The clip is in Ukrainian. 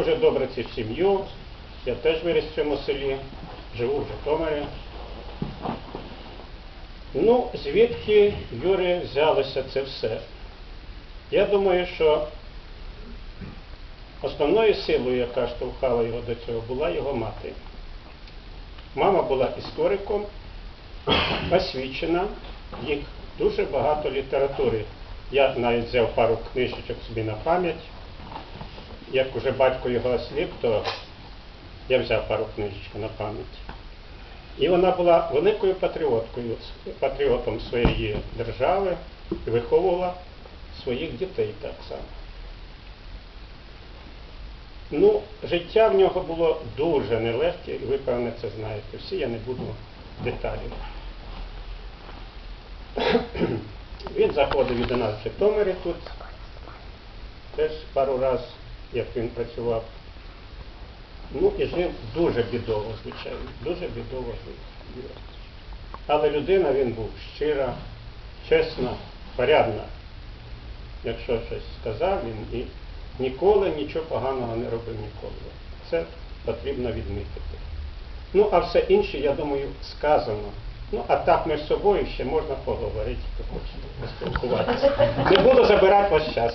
дуже добре цю сім'ю. Я теж виріс в цьому селі, живу в Житомирі. Ну, звідки Юрі взялося це все? Я думаю, що основною силою, яка штовхала його до цього, була його мати. Мама була істориком, освічена, їх дуже багато літератури. Я навіть взяв пару книжечок собі на пам'ять. Як уже батько його осліп, то я взяв пару книжечок на пам'ять. І вона була великою патріоткою, патріотом своєї держави і виховувала своїх дітей так само. Ну, життя в нього було дуже нелегке, і ви, певне, це знаєте. Всі я не буду деталів. Він заходив і до нас в Житомирі тут, теж пару разів, як він працював. Ну і жив дуже бідово, звичайно, дуже бідово жив. Але людина він був щира, чесна, порядна. Якщо щось сказав, він і ніколи нічого поганого не робив ніколи. Це потрібно відмітити. Ну, а все інше, я думаю, сказано. Ну, а так між собою ще можна поговорити, поспілкуватися. Не буду забирати ваш час.